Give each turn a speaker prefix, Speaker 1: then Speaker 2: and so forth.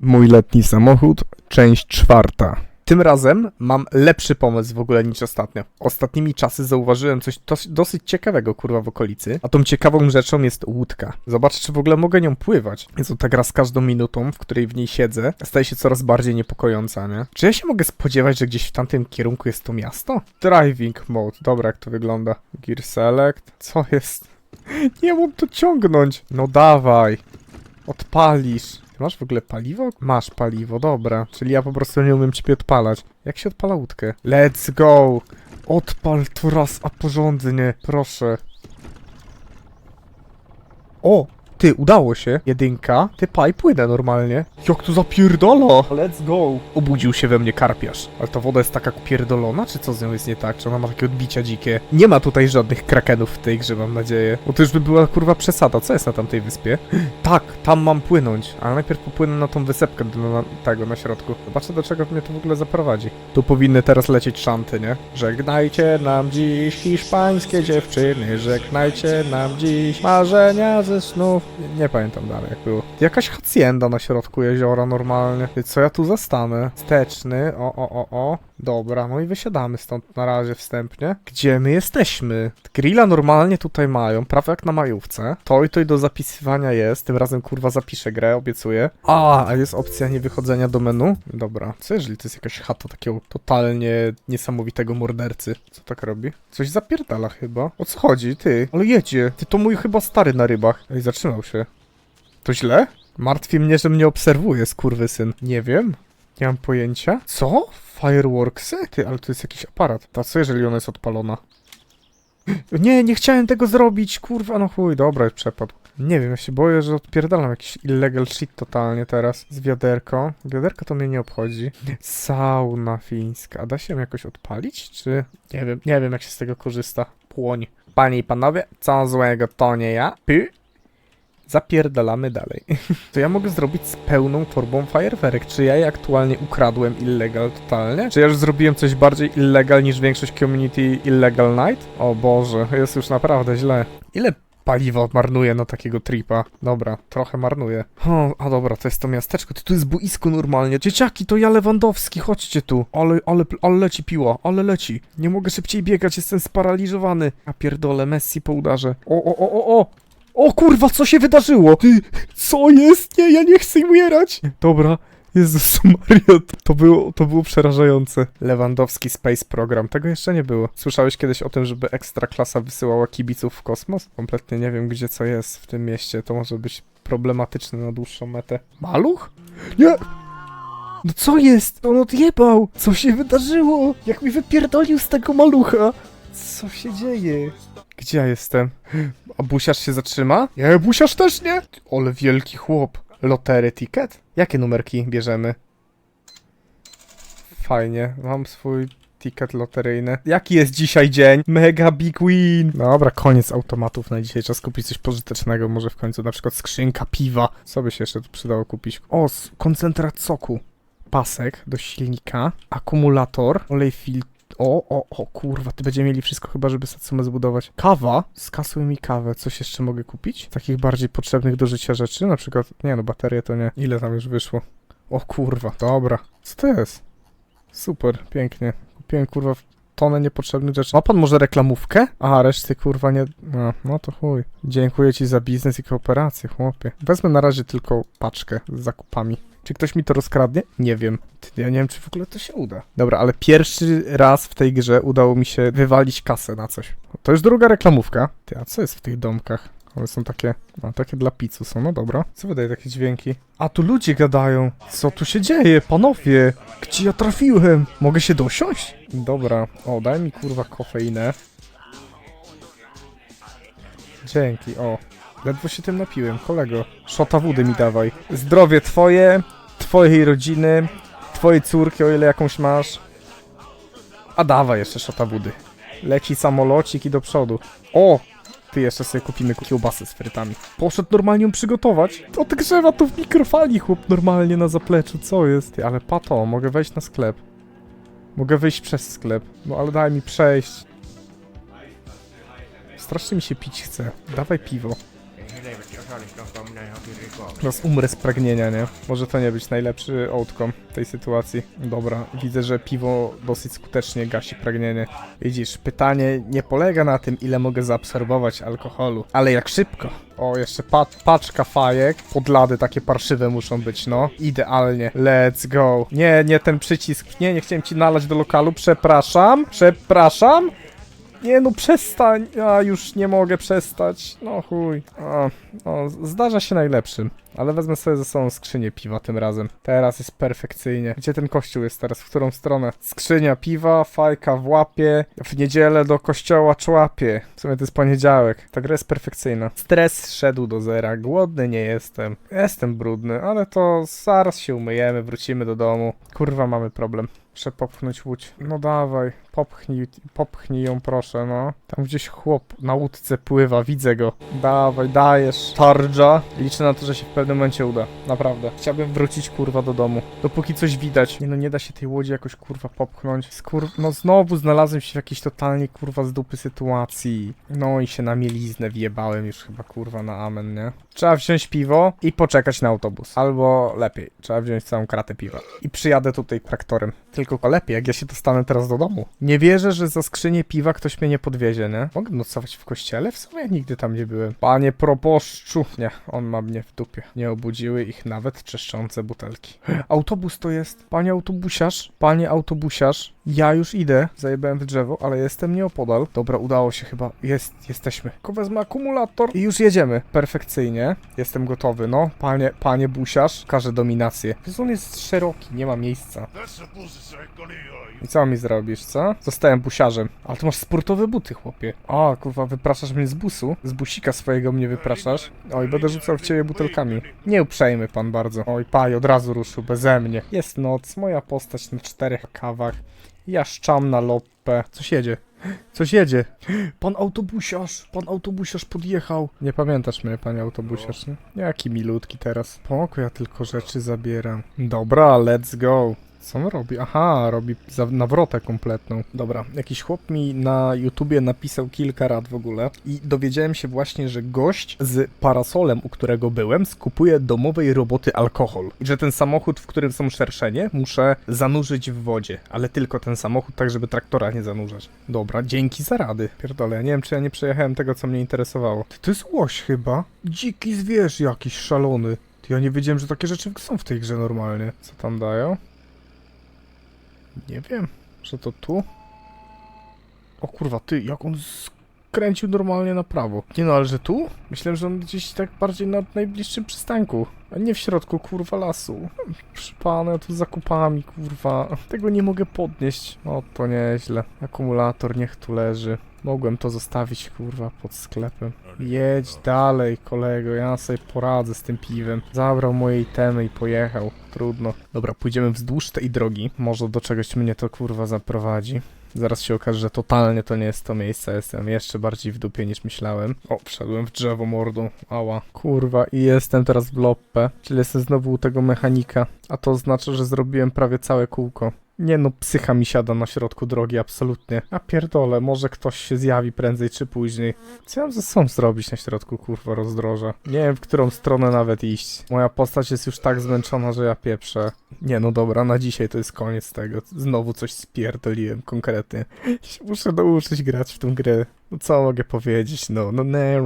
Speaker 1: Mój letni samochód, część czwarta. Tym razem mam lepszy pomysł w ogóle niż ostatnio. Ostatnimi czasy zauważyłem coś dos- dosyć ciekawego, kurwa, w okolicy. A tą ciekawą rzeczą jest łódka. Zobaczę, czy w ogóle mogę nią pływać. Jest to ta gra z każdą minutą, w której w niej siedzę, staje się coraz bardziej niepokojąca, nie? Czy ja się mogę spodziewać, że gdzieś w tamtym kierunku jest to miasto? Driving mode. Dobra, jak to wygląda. Gear select. Co jest? Nie mam to ciągnąć. No dawaj. Odpalisz. Masz w ogóle paliwo? Masz paliwo, dobra. Czyli ja po prostu nie umiem ciebie odpalać. Jak się odpala łódkę? Let's go! Odpal to raz, a porządnie, proszę. O! Ty, udało się. Jedynka. Ty, paj, płynę normalnie. Jak to zapierdala? Let's go. Obudził się we mnie karpiarz. Ale ta woda jest taka pierdolona, czy co z nią jest nie tak? Czy ona ma takie odbicia dzikie? Nie ma tutaj żadnych krakenów w tej grze, mam nadzieję. Bo to już by była kurwa przesada. Co jest na tamtej wyspie? Tak, tam mam płynąć, ale najpierw popłynę na tą wysepkę do na, tego na środku. Zobaczę do czego mnie to w ogóle zaprowadzi. Tu powinny teraz lecieć szanty, nie? Żegnajcie nam dziś hiszpańskie dziewczyny, żegnajcie nam dziś marzenia ze snów. Nie, pamiętam dalej jak było. Jakaś hacienda na środku jeziora normalnie. Co ja tu zastanę? Steczny, o, o, o, o. Dobra, no i wysiadamy stąd na razie wstępnie. Gdzie my jesteśmy? Grilla normalnie tutaj mają, prawie jak na majówce. To i to i do zapisywania jest. Tym razem kurwa zapiszę grę, obiecuję. A, a jest opcja nie wychodzenia do menu? Dobra, co jeżeli to jest jakaś chata takiego totalnie niesamowitego mordercy? Co tak robi? Coś zapierdala chyba. O co chodzi, ty? Ale jedzie. Ty to mój chyba stary na rybach. Ej, zatrzymał się. To źle? Martwi mnie, że mnie obserwuje, skurwysyn. Nie wiem. Nie mam pojęcia. Co? Fireworksy? Ty, ale to jest jakiś aparat. A co jeżeli ona jest odpalona? Nie, nie chciałem tego zrobić, kurwa, no chuj, dobra, już przepadł. Nie wiem, ja się boję, że odpierdalam jakiś illegal shit totalnie teraz. Z wiaderko. Wiaderko to mnie nie obchodzi. Sauna fińska. A da się ją jakoś odpalić, czy... Nie wiem, nie wiem jak się z tego korzysta. Płoń. Panie i panowie, co złego to nie ja. Py. Zapierdalamy dalej. To ja mogę zrobić z pełną torbą fajerwerek. Czy ja je aktualnie ukradłem illegal totalnie? Czy ja już zrobiłem coś bardziej illegal niż większość community illegal night? O Boże, jest już naprawdę źle. Ile paliwa marnuje na takiego tripa? Dobra, trochę marnuje. O, a dobra, to jest to miasteczko. Ty, tu jest boisko normalnie. Dzieciaki, to ja Lewandowski, chodźcie tu. Ale, ale, ale leci piła, ale leci. Nie mogę szybciej biegać, jestem sparaliżowany. A pierdolę, Messi po udarze. O, o, o, o, o! O kurwa, co się wydarzyło? Ty, co jest? Nie, ja nie chcę umierać. Dobra. Jezus Mario, to było, to było przerażające. Lewandowski Space Program, tego jeszcze nie było. Słyszałeś kiedyś o tym, żeby ekstra klasa wysyłała kibiców w kosmos? Kompletnie nie wiem, gdzie co jest w tym mieście. To może być problematyczne na dłuższą metę. Maluch? Nie! No co jest? On odjebał! Co się wydarzyło? Jak mi wypierdolił z tego malucha? Co się dzieje? Gdzie ja jestem? A busiarz się zatrzyma? Nie, busiarz też nie! Ole wielki chłop. Lotery ticket? Jakie numerki bierzemy? Fajnie, mam swój ticket loteryjny. Jaki jest dzisiaj dzień? Mega big win! Dobra, koniec automatów na dzisiaj. Czas kupić coś pożytecznego. Może w końcu na przykład skrzynka piwa. Co by się jeszcze tu przydało kupić? O, koncentrat soku. Pasek do silnika. Akumulator. Olej filtr. O, o, o, kurwa, ty będziemy mieli wszystko chyba, żeby Satsumę zbudować. Kawa? Skasuj mi kawę. Coś jeszcze mogę kupić? Takich bardziej potrzebnych do życia rzeczy? Na przykład, nie no, baterie to nie. Ile tam już wyszło? O kurwa, dobra. Co to jest? Super, pięknie. Kupiłem kurwa tonę niepotrzebnych rzeczy. Ma pan może reklamówkę? A, reszty kurwa nie... No, no to chuj. Dziękuję ci za biznes i kooperację, chłopie. Wezmę na razie tylko paczkę z zakupami. Czy ktoś mi to rozkradnie? Nie wiem. Ja nie wiem, czy w ogóle to się uda. Dobra, ale pierwszy raz w tej grze udało mi się wywalić kasę na coś. To już druga reklamówka. Ty, a co jest w tych domkach? One są takie, a takie dla pizzu są, no dobra. Co wydaje takie dźwięki? A tu ludzie gadają. Co tu się dzieje, panowie? Gdzie ja trafiłem? Mogę się dosiąść? Dobra, o, daj mi kurwa kofeinę. Dzięki, o. Ledwo się tym napiłem, kolego. Szota wody mi dawaj. Zdrowie twoje, twojej rodziny, twojej córki, o ile jakąś masz. A dawaj jeszcze szota wody. Leci samolocik i do przodu. O! Ty jeszcze sobie kupimy kiełbasę z frytami. Poszedł normalnie ją przygotować. Odgrzewa to w mikrofali, chłop, normalnie na zapleczu. Co jest? Ty, ale pato, mogę wejść na sklep. Mogę wyjść przez sklep. No ale daj mi przejść. Strasznie mi się pić chce. Dawaj piwo. Teraz umrę z pragnienia, nie? Może to nie być najlepszy outcome tej sytuacji. Dobra, widzę, że piwo dosyć skutecznie gasi pragnienie. Widzisz, pytanie nie polega na tym, ile mogę zaabsorbować alkoholu, ale jak szybko. O, jeszcze pa paczka fajek. Podlady takie parszywe muszą być, no. Idealnie. Let's go. Nie, nie ten przycisk. Nie, nie chciałem ci nalać do lokalu. Przepraszam. Przepraszam. Nie no, przestań. Ja już nie mogę przestać. No chuj. O, o, zdarza się najlepszym. Ale wezmę sobie ze sobą skrzynię piwa tym razem. Teraz jest perfekcyjnie. Gdzie ten kościół jest teraz? W którą stronę? Skrzynia piwa, fajka w łapie. W niedzielę do kościoła człapie. W sumie to jest poniedziałek. Ta gra jest perfekcyjna. Stres szedł do zera. Głodny nie jestem. Jestem brudny, ale to zaraz się umyjemy, wrócimy do domu. Kurwa, mamy problem. Muszę popchnąć łódź. No dawaj, popchnij, popchnij ją proszę, no. Tam gdzieś chłop na łódce pływa, widzę go. Dawaj, dajesz. Tarja. Liczę na to, że się w pewnym momencie uda. Naprawdę. Chciałbym wrócić kurwa do domu. Dopóki coś widać. Nie no, nie da się tej łodzi jakoś kurwa popchnąć. Skur... No znowu znalazłem się w jakiejś totalnie kurwa z dupy sytuacji. No i się na mieliznę wjebałem już chyba kurwa na amen, nie? Trzeba wziąć piwo i poczekać na autobus. Albo lepiej, trzeba wziąć całą kratę piwa. I przyjadę tutaj traktorem. Tylko lepiej, jak ja się dostanę teraz do domu. Nie wierzę, że za skrzynię piwa ktoś mnie nie podwiezie, nie? Mogę nocować w kościele? W sumie nigdy tam nie byłem. Panie proboszczu. Nie, on ma mnie w dupie. Nie obudziły ich nawet trzeszczące butelki. Autobus to jest. Panie autobusiarz, panie autobusiarz. Ja już idę. Zajebałem w drzewo, ale jestem nieopodal. Dobra, udało się chyba. Jest, jesteśmy. Tylko wezmę akumulator i już jedziemy. Perfekcyjnie. Jestem gotowy, no. Panie, panie busiarz. Każę dominację. Wiesz, on jest szeroki, nie ma miejsca. I co mi zrobisz, co? Zostałem busiarzem. Ale ty masz sportowe buty, chłopie. O, kurwa, wypraszasz mnie z busu? Z busika swojego mnie wypraszasz? Oj, będę rzucał w ciebie butelkami. Nie uprzejmy pan bardzo. Oj, paj, od razu ruszył beze mnie. Jest noc, moja postać na czterech kawach. Ja szczam na loppę. Coś jedzie. Coś jedzie. Pan autobusiarz, pan autobusiarz podjechał. Nie pamiętasz mnie, panie autobusiarz, nie? Jaki milutki teraz. Spoko, ja tylko rzeczy zabieram. Dobra, let's go. Co on robi? Aha, robi nawrotę kompletną. Dobra, jakiś chłop mi na YouTubie napisał kilka rad w ogóle i dowiedziałem się właśnie, że gość z parasolem, u którego byłem, skupuje domowej roboty alkohol. I że ten samochód, w którym są szerszenie, muszę zanurzyć w wodzie, ale tylko ten samochód, tak żeby traktora nie zanurzać. Dobra, dzięki za rady. Pierdolę, ja nie wiem, czy ja nie przejechałem tego, co mnie interesowało. Ty, to jest łoś chyba. Dziki zwierz jakiś szalony. Ja nie wiedziałem, że takie rzeczy są w tej grze normalnie. Co tam dają? Nie wiem, że to tu? O kurwa, ty, jak on skręcił normalnie na prawo. Nie no, ale że tu? Myślałem, że on gdzieś tak bardziej na najbliższym przystanku, a nie w środku, kurwa, lasu. Hmm, ja tu zakupami, kurwa. Tego nie mogę podnieść. O, to nieźle. Akumulator niech tu leży. Mogłem to zostawić, kurwa, pod sklepem. Jedź dalej, kolego, ja sobie poradzę z tym piwem. Zabrał moje itemy i pojechał. Trudno. Dobra, pójdziemy wzdłuż tej drogi. Może do czegoś mnie to, kurwa, zaprowadzi. Zaraz się okaże, że totalnie to nie jest to miejsce. Jestem jeszcze bardziej w dupie niż myślałem. O, wszedłem w drzewo mordą. Ała. Kurwa, i jestem teraz w loppę. Czyli jestem znowu u tego mechanika. A to oznacza, że zrobiłem prawie całe kółko. Nie no, psycha mi siada na środku drogi, absolutnie. A pierdolę, może ktoś się zjawi prędzej czy później. Co ja mam ze sobą zrobić na środku, kurwa, rozdroża? Nie wiem, w którą stronę nawet iść. Moja postać jest już tak zmęczona, że ja pieprzę. Nie no dobra, na dzisiaj to jest koniec tego. Znowu coś spierdoliłem konkretnie. Muszę nauczyć grać w tą grę. No co mogę powiedzieć, no, no nie.